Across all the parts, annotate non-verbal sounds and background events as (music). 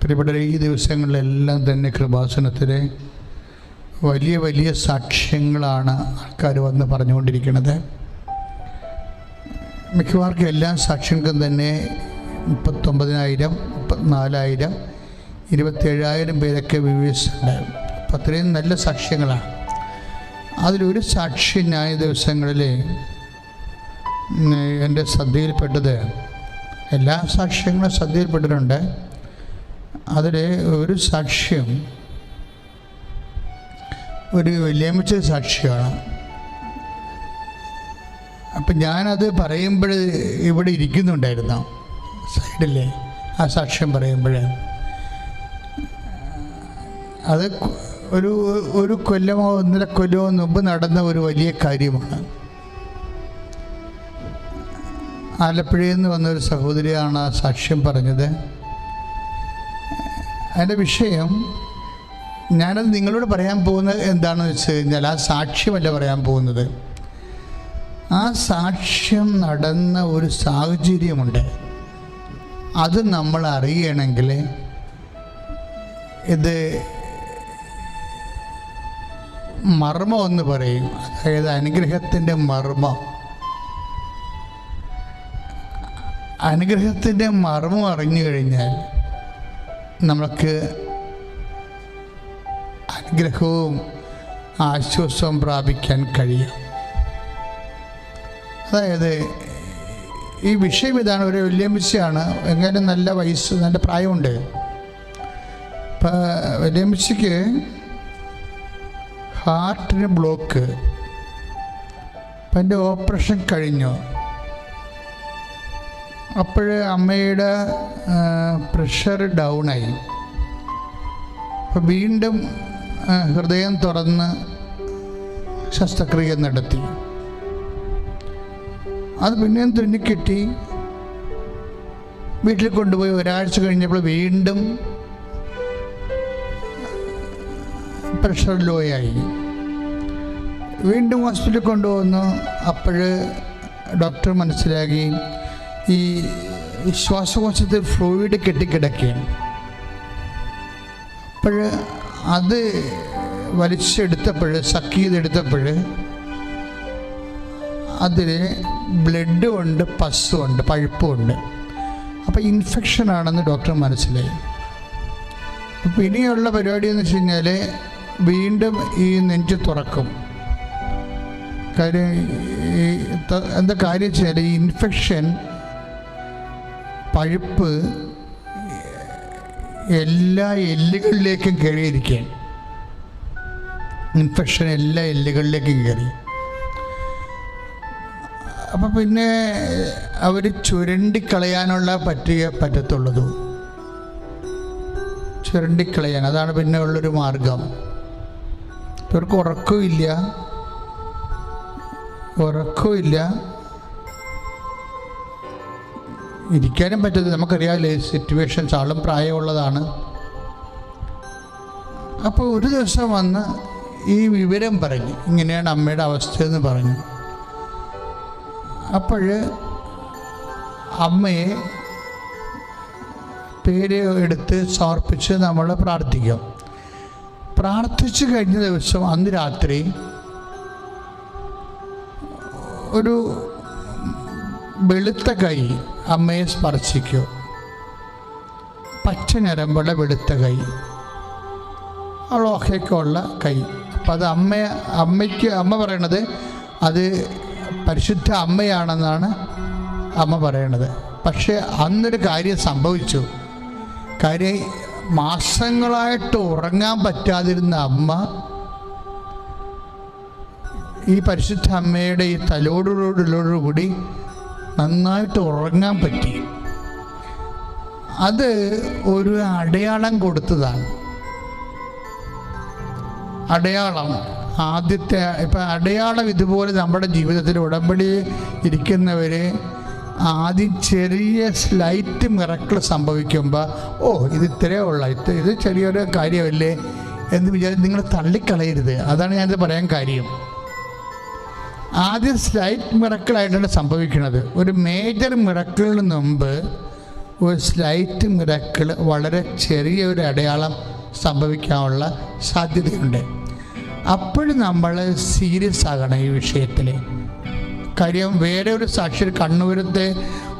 പ്രിയപ്പെട്ട ഈ ദിവസങ്ങളിലെല്ലാം തന്നെ കൃപാസനത്തിലെ വലിയ വലിയ സാക്ഷ്യങ്ങളാണ് ആൾക്കാർ വന്ന് പറഞ്ഞുകൊണ്ടിരിക്കുന്നത്. മിക്കവാർക്കും എല്ലാ സാക്ഷ്യങ്ങൾക്കും തന്നെ മുപ്പത്തൊമ്പതിനായിരം മുപ്പത്തിനാലായിരം ഇരുപത്തേഴായിരം പേരൊക്കെ വ്യൂവേഴ്സ് ഉണ്ട്. അപ്പം അത്രയും നല്ല സാക്ഷ്യങ്ങളാണ്. അതിലൊരു സാക്ഷി ന്യായ ദിവസങ്ങളിൽ എന്റെ ശ്രദ്ധയിൽപ്പെട്ടത് എല്ലാ സാക്ഷ്യങ്ങളും ശ്രദ്ധയിൽപ്പെട്ടിട്ടുണ്ട് അതിൽ ഒരു സാക്ഷ്യം ഒരു വലിയമിച്ച സാക്ഷിയാണ് അപ്പം ഞാനത് പറയുമ്പോൾ ഇവിടെ ഇരിക്കുന്നുണ്ടായിരുന്നു. സൈഡിലെ ആ സാക്ഷ്യം പറയുമ്പോൾ. അത് ഒരു ഒരു കൊല്ലമോ ഒന്നര കൊല്ലമോ മുമ്പ് നടന്ന ഒരു വലിയ കാര്യമാണ്. ആലപ്പുഴയിൽ നിന്ന് വന്നൊരു സഹോദരിയാണ് ആ സാക്ഷ്യം പറഞ്ഞത്. അതിന്റെ വിഷയം ഞാനത് നിങ്ങളോട് പറയാൻ പോകുന്നത് എന്താണെന്ന് വെച്ച് കഴിഞ്ഞാൽ ആ സാക്ഷ്യമല്ല പറയാൻ പോകുന്നത്. ആ സാക്ഷ്യം നടന്ന ഒരു സാഹചര്യമുണ്ട്. അത് നമ്മൾ അറിയണമെങ്കിൽ ഇത് മർമ്മം എന്ന് പറയും. അതായത് അനുഗ്രഹത്തിന്റെ മർമ്മം. അനുഗ്രഹത്തിന്റെ മർമ്മം അറിഞ്ഞു കഴിഞ്ഞാൽ നമുക്ക് അനുഗ്രഹവും ആശ്വാസവും പ്രാപിക്കാൻ കഴിയും. അതായത് ഈ വിഷയം ഇതാണ്. ഒരു വല്യമ്മച്ചിയാണ് എങ്ങനെ നല്ല വയസ്സ് നല്ല പ്രായമുണ്ട്. ഇപ്പം വല്യമ്മച്ചിക്ക് ഹാർട്ടിന് ബ്ലോക്ക്. അപ്പം എന്റെ ഓപ്പറേഷൻ കഴിഞ്ഞു. അപ്പോൾ അമ്മയുടെ പ്രഷർ ഡൗണായി അപ്പോൾ വീണ്ടും ഹൃദയം തുറന്ന് ശസ്ത്രക്രിയ നടത്തി. അത് പിന്നെയും തുന്നിക്കിട്ടി വീട്ടിൽ കൊണ്ടുപോയി ഒരാഴ്ച കഴിഞ്ഞപ്പോൾ വീണ്ടും പ്രഷർ ലോ ആയി. വീണ്ടും ഹോസ്പിറ്റലിൽ കൊണ്ടുവന്നു. അപ്പോൾ ഡോക്ടർ മനസ്സിലാക്കി ഈ ശ്വാസകോശത്തിൽ ഫ്ലൂയിഡ് കെട്ടിക്കിടക്കുകയാണ്. അപ്പോൾ അത് വലിച്ചെടുത്തപ്പോൾ സക്ക് ചെയ്തെടുത്തപ്പോൾ അതിൽ ബ്ലഡും ഉണ്ട് പസ്സും ഉണ്ട് പഴുപ്പും ഉണ്ട്. അപ്പോൾ ഇൻഫെക്ഷൻ ആണെന്ന് ഡോക്ടർ മനസ്സിലായി. ഇനിയുള്ള പരിപാടി എന്ന് വെച്ച് കഴിഞ്ഞാൽ വീണ്ടും ഈ നെഞ്ച് തുറക്കും. കാര്യം ഈ എന്താ കാര്യം വെച്ചാൽ ഈ ഇൻഫെക്ഷൻ പഴുപ്പ് എല്ലാ എല്ലുകളിലേക്കും കയറിയിരിക്കുകയാണ്. ഇൻഫെക്ഷൻ എല്ലാ എല്ലുകളിലേക്കും കയറി. അപ്പം പിന്നെ അവർ ചുരണ്ടിക്കളയാനുള്ള പറ്റിയ പറ്റത്തുള്ളത്? ചുരണ്ടിക്കളയാൻ അതാണ് പിന്നെ ഉള്ളൊരു മാർഗം. ഇവർക്ക് ഉറക്കമില്ല ഉറക്കമില്ല ഇരിക്കാനും പറ്റത്തില്ല നമുക്കറിയാമല്ലേ സിറ്റുവേഷൻസ് ആളും പ്രായമുള്ളതാണ്. അപ്പോൾ ഒരു ദിവസം വന്ന് ഈ വിവരം പറഞ്ഞു. ഇങ്ങനെയാണ് അമ്മയുടെ അവസ്ഥയെന്ന് പറഞ്ഞു. അപ്പോൾ അമ്മയെ പേര് എടുത്ത് സമർപ്പിച്ച് നമ്മൾ പ്രാർത്ഥിക്കാം. പ്രാർത്ഥിച്ചു കഴിഞ്ഞ ദിവസം അന്ന് രാത്രി ഒരു വെളുത്ത കൈ അമ്മയെ സ്പർശിക്കൂ. പച്ച ഞരമ്പുള്ള വെളുത്ത കൈ. അളോഹയ്ക്കുള്ള കൈ. അപ്പം അത് അമ്മ അമ്മയ്ക്ക് അമ്മ പറയണത് അത് പരിശുദ്ധ അമ്മയാണെന്നാണ് അമ്മ പറയണത്. പക്ഷേ അന്നൊരു കാര്യം സംഭവിച്ചു. കാര്യം മാസങ്ങളായിട്ട് ഉറങ്ങാൻ പറ്റാതിരുന്ന അമ്മ ഈ പരിശുദ്ധ അമ്മയുടെ ഈ തലോടോടുകൂടി നന്നായിട്ട് ഉറങ്ങാൻ പറ്റി. അത് ഒരു അടയാളം കൊടുത്തതാണ്. അടയാളം. ആദ്യത്തെ ഇപ്പം അടയാളം ഇതുപോലെ നമ്മുടെ ജീവിതത്തിൽ ഉടമ്പടി ഇരിക്കുന്നവർ ആദ്യം ചെറിയ സ്ലൈറ്റ് മിറക്കിൾ സംഭവിക്കുമ്പോൾ ഓ ഇത് ഇത്രയേ ഉള്ള ഇത് ഇത് ചെറിയൊരു കാര്യമല്ലേ? എന്ന് വിചാരിച്ച് നിങ്ങൾ തള്ളിക്കളയരുത്. അതാണ് ഞാനിത് പറയാൻ കാര്യം. ആദ്യം സ്ലൈറ്റ് മിറക്കിളായിട്ടാണ് സംഭവിക്കുന്നത്. ഒരു മേജർ മിറക്കിളിന് മുമ്പ് ഒരു സ്ലൈറ്റ് മിറക്കിൾ വളരെ ചെറിയ ഒരു അടയാളം സംഭവിക്കാനുള്ള സാധ്യതയുണ്ട്. അപ്പോഴും നമ്മൾ സീരിയസ് ആകണം ഈ വിഷയത്തിൽ കാര്യം വേറെ ഒരു സാക്ഷി കണ്ണൂരത്തെ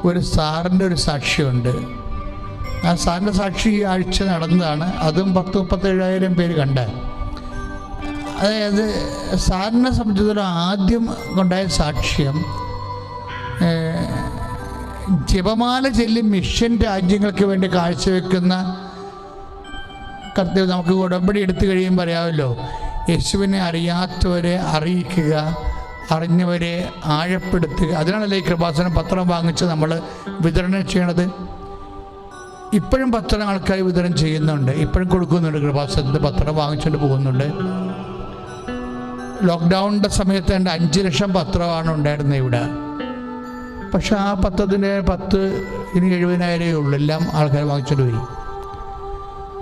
ഒരു സാറിന്റെ ഒരു സാക്ഷിയുണ്ട്. ആ സാറിന്റെ സാക്ഷി ഈ ആഴ്ച നടന്നതാണ്. അതും പത്ത് മുപ്പത്തേഴായിരം പേര് കണ്ട. അതായത് സാറിനെ സംബന്ധിച്ചിടത്തോളം ആദ്യം ഉണ്ടായ സാക്ഷ്യം ജപമാല ചെല്ലി മിഷൻ രാജ്യങ്ങൾക്ക് വേണ്ടി കാഴ്ചവെക്കുന്ന കർത്തവ്യം നമുക്ക് ഉടമ്പടി എടുത്തു കഴിയുമ്പോൾ അറിയാമല്ലോ. യേശുവിനെ അറിയാത്തവരെ അറിയിക്കുക അറിഞ്ഞവരെ ആഴപ്പെടുത്തുക. അതിനാണല്ലോ ഈ കൃപാസനം പത്രം വാങ്ങിച്ച് നമ്മൾ വിതരണം ചെയ്യണത്. ഇപ്പോഴും പത്രം ആൾക്കാർ വിതരണം ചെയ്യുന്നുണ്ട്. ഇപ്പോഴും കൊടുക്കുന്നുണ്ട് കൃപാസനത്തിൽ പത്രം വാങ്ങിച്ചുകൊണ്ട് പോകുന്നുണ്ട്. ലോക്ക്ഡൗണിന്റെ സമയത്ത് എന്റെ അഞ്ച് ലക്ഷം പത്രമാണ് ഉണ്ടായിരുന്നത് ഇവിടെ. പക്ഷെ ആ പത്രത്തിന്റെ പത്ത് ഇനി എഴുപതിനായിരമേ ഉള്ളൂ. എല്ലാം ആൾക്കാർ വാങ്ങിച്ചിട്ട് പോയി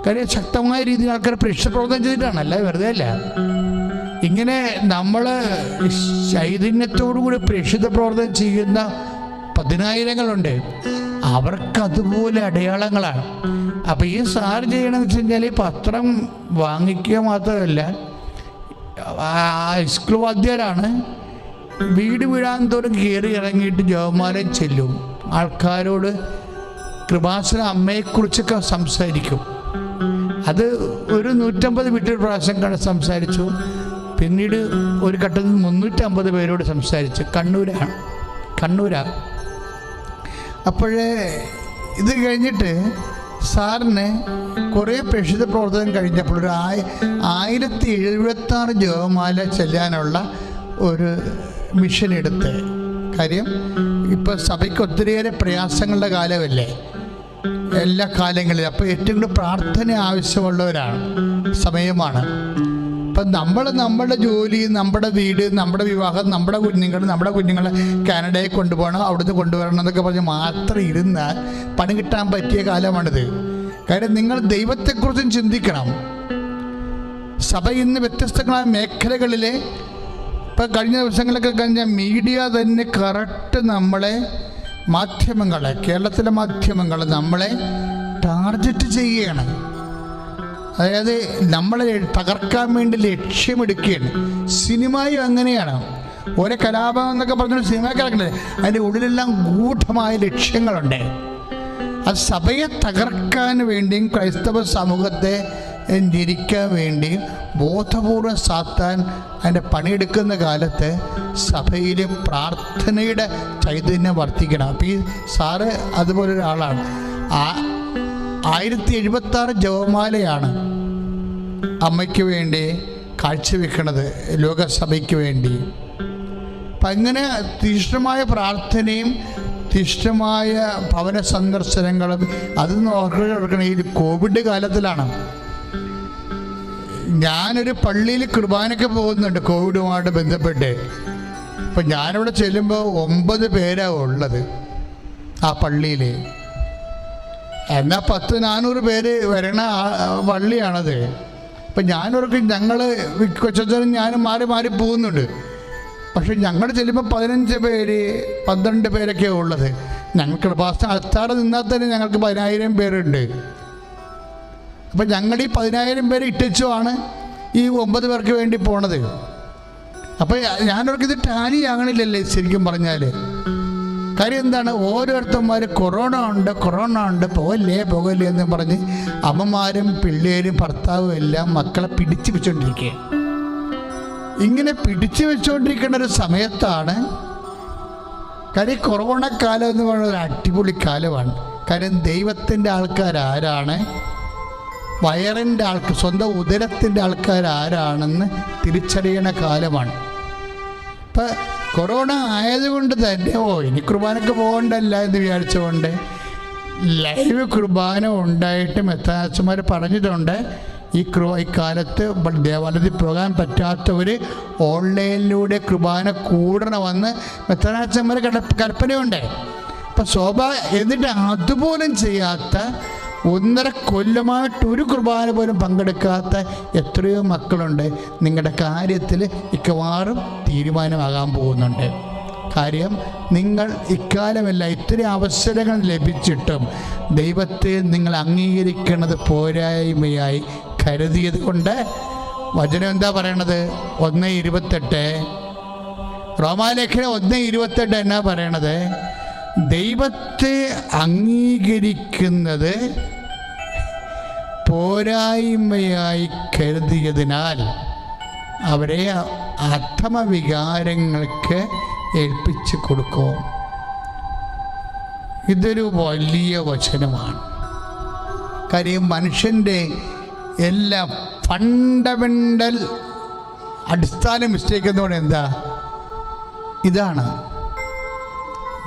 കാര്യം ശക്തമായ രീതിയിൽ ആൾക്കാർ പ്രേക്ഷ പ്രവർത്തനം ചെയ്തിട്ടാണ്. അല്ല വെറുതെ അല്ല. ഇങ്ങനെ നമ്മൾ ചൈതന്യത്തോടുകൂടി പ്രേക്ഷിത പ്രവർത്തനം ചെയ്യുന്ന പതിനായിരങ്ങളുണ്ട്. അവർക്ക് അതുപോലെ അടയാളങ്ങളാണ്. അപ്പോൾ ഈ സാർ ചെയ്യണമെന്ന് വെച്ച് കഴിഞ്ഞാൽ ഈ പത്രം വാങ്ങിക്കുക മാത്രമല്ല സ്കൂൾ വാദ്യരാണ് വീട് വീഴാൻ തോറും കയറി ഇറങ്ങിയിട്ട് ജവന്മാരെ ചെല്ലും. ആൾക്കാരോട് കൃപാസന അമ്മയെക്കുറിച്ചൊക്കെ സംസാരിക്കും. അത് ഒരു നൂറ്റമ്പത് വീട്ടിൽ പ്രാവശ്യം കണ്ട് സംസാരിച്ചു. പിന്നീട് ഒരു ഘട്ടത്തിൽ മുന്നൂറ്റമ്പത് പേരോട് സംസാരിച്ചു. കണ്ണൂരാണ്. കണ്ണൂരാണ് അപ്പോഴേ ഇത് കഴിഞ്ഞിട്ട് സാറിന് കുറേ പ്രേക്ഷിത പ്രവർത്തനം കഴിഞ്ഞപ്പോൾ ഒരു ആയി ആയിരത്തി എഴുപത്താറ് ജോമാല ചെല്ലാനുള്ള ഒരു മിഷൻ എടുത്ത്. കാര്യം ഇപ്പോൾ സഭയ്ക്ക് ഒത്തിരിയേറെ പ്രയാസങ്ങളുടെ കാലമല്ലേ? എല്ലാ കാലങ്ങളിലും. അപ്പോൾ ഏറ്റവും കൂടുതൽ പ്രാർത്ഥന ആവശ്യമുള്ളവരാണ്. സമയമാണ്. അപ്പം നമ്മൾ നമ്മുടെ ജോലി നമ്മുടെ വീട് നമ്മുടെ വിവാഹം നമ്മുടെ കുഞ്ഞുങ്ങൾ നമ്മുടെ കുഞ്ഞുങ്ങളെ കാനഡയിൽ കൊണ്ടുപോകണം അവിടുന്ന് കൊണ്ടുവരണം എന്നൊക്കെ പറഞ്ഞ് മാത്രം ഇരുന്നാൽ പണി കിട്ടാൻ പറ്റിയ കാലമാണിത്. കാര്യം നിങ്ങൾ ദൈവത്തെക്കുറിച്ചും ചിന്തിക്കണം. സഭ ഇന്ന് വ്യത്യസ്തങ്ങളായ മേഖലകളിലെ ഇപ്പം കഴിഞ്ഞ ദിവസങ്ങളൊക്കെ കഴിഞ്ഞ മീഡിയ തന്നെ കറക്റ്റ് നമ്മളെ മാധ്യമങ്ങളെ കേരളത്തിലെ മാധ്യമങ്ങൾ നമ്മളെ ടാർഗറ്റ് ചെയ്യുകയാണ് അതായത് നമ്മളെ തകർക്കാൻ വേണ്ടി ലക്ഷ്യമെടുക്കുകയാണ് സിനിമയും അങ്ങനെയാണ്. ഓരോ കലാപം എന്നൊക്കെ പറഞ്ഞൊരു സിനിമ കിടക്കുന്നത് അതിന്റെ ഉള്ളിലെല്ലാം ഗൂഢമായ ലക്ഷ്യങ്ങളുണ്ട്. അത് സഭയെ തകർക്കാൻ വേണ്ടിയും ക്രൈസ്തവ സമൂഹത്തെ ഞെരിക്കാൻ വേണ്ടിയും ബോധപൂർവം സാത്താൻ അതിന്റെ പണിയെടുക്കുന്ന കാലത്ത് സഭയിൽ പ്രാർത്ഥനയുടെ ചൈതന്യം വർദ്ധിക്കണം. അപ്പോൾ ഈ സാറ് അതുപോലെ ഒരാളാണ് ആ ആയിരത്തി എഴുപത്തി ആറ് ജപമാലയാണ് അമ്മയ്ക്ക് വേണ്ടി കാഴ്ചവെക്കണത് ലോകസഭയ്ക്ക് വേണ്ടി. അപ്പം അങ്ങനെ തീഷ്ണമായ പ്രാർത്ഥനയും തീഷ്ണമായ ഭവന സന്ദർശനങ്ങളും അത് നോക്കണം ഈ കോവിഡ് കാലത്തിലാണ്. ഞാനൊരു പള്ളിയിൽ കുർബാനയ്ക്ക് പോകുന്നുണ്ട് കോവിഡുമായിട്ട് ബന്ധപ്പെട്ട്. അപ്പം ഞാനിവിടെ ചെല്ലുമ്പോൾ ഒമ്പത് പേരാണ് ഉള്ളത് ആ പള്ളിയിൽ എന്നാൽ പത്ത് നാനൂറ് പേര് വരണ വള്ളിയാണത്. അപ്പം ഞാനോർക്ക് ഞങ്ങൾ കൊച്ചനും ഞാനും മാറി മാറി പോകുന്നുണ്ട്. പക്ഷെ ഞങ്ങൾ ചെല്ലുമ്പോൾ പതിനഞ്ച് പേര് പന്ത്രണ്ട് പേരൊക്കെ ഉള്ളത്. ഞങ്ങൾക്ക് കൃപാസന അത്താറ് നിന്നാൽ തന്നെ ഞങ്ങൾക്ക് പതിനായിരം പേരുണ്ട്. അപ്പം ഞങ്ങൾ ഈ പതിനായിരം പേര് ഇട്ടിച്ചുമാണ് ഈ ഒമ്പത് പേർക്ക് വേണ്ടി പോണത്. അപ്പം ഞാനവർക്ക് ഇത് ടാലി ആകണില്ലല്ലേ ശരിക്കും പറഞ്ഞാൽ കാര്യം എന്താണ്? ഓരോരുത്തന്മാർ കൊറോണ ഉണ്ട് കൊറോണ ഉണ്ട് പോകല്ലേ പോകല്ലേ എന്ന് പറഞ്ഞ് അമ്മമാരും പിള്ളേരും ഭർത്താവും എല്ലാം മക്കളെ പിടിച്ചു വെച്ചുകൊണ്ടിരിക്കുക ഇങ്ങനെ പിടിച്ചു വെച്ചുകൊണ്ടിരിക്കുന്ന ഒരു സമയത്താണ് കാര്യം കൊറോണ കാലം എന്ന് പറയുന്നത് ഒരു അടിപൊളി കാലമാണ്. കാര്യം ദൈവത്തിന്റെ ആൾക്കാർ ആരാണ്? വയറിന്റെ ആൾക്ക് സ്വന്തം ഉദരത്തിന്റെ ആൾക്കാർ ആരാണെന്ന് തിരിച്ചറിയണ കാലമാണ്. ഇപ്പം കൊറോണ ആയതുകൊണ്ട് തന്നെ ഓ ഇനി കുർബാനക്ക് പോകണ്ടല്ല എന്ന് വിചാരിച്ചുകൊണ്ട് ലൈവ് കുർബാന ഉണ്ടായിട്ട് മെത്താച്ചന്മാർ പറഞ്ഞിട്ടുണ്ട്. ഈ കൃ ഇക്കാലത്ത് കാലത്ത് ദേവാലയത്തിൽ പോകാൻ പറ്റാത്തവർ ഓൺലൈനിലൂടെ കുർബാന കൂടണമെന്ന് മെത്തനാച്ചന്മാർ കൽപ്പനയുണ്ട്. അപ്പം ശോഭ എന്നിട്ട് അതുപോലും ചെയ്യാത്ത ഒന്നര കൊല്ലമായിട്ട് ഒരു കുർബാന പോലും പങ്കെടുക്കാത്ത എത്രയോ മക്കളുണ്ട്. നിങ്ങളുടെ കാര്യത്തിൽ മിക്കവാറും തീരുമാനമാകാൻ പോകുന്നുണ്ട്. കാര്യം നിങ്ങൾ ഇക്കാലമല്ല ഇത്രയും അവസരങ്ങൾ ലഭിച്ചിട്ടും ദൈവത്തെ നിങ്ങൾ അംഗീകരിക്കുന്നത് പോരായ്മയായി കരുതിയത് കൊണ്ട് വചനം എന്താ പറയണത്? ഒന്ന് ഇരുപത്തെട്ട്. റോമാലേഖനം ഒന്ന് ഇരുപത്തെട്ട് എന്നാ പറയണത്? ദൈവത്തെ അംഗീകരിക്കുന്നത് പോരായ്മയായി കരുതിയതിനാൽ അവരെ അധമവികാരങ്ങൾക്ക് ഏൽപ്പിച്ചു കൊടുക്കും. ഇതൊരു വലിയ വചനമാണ്. കാര്യം മനുഷ്യന്റെ എല്ലാ ഫണ്ടമെന്റൽ അടിസ്ഥാന മിസ്റ്റേക്ക് എന്ന് പറയുന്നത് എന്താ? ഇതാണ്.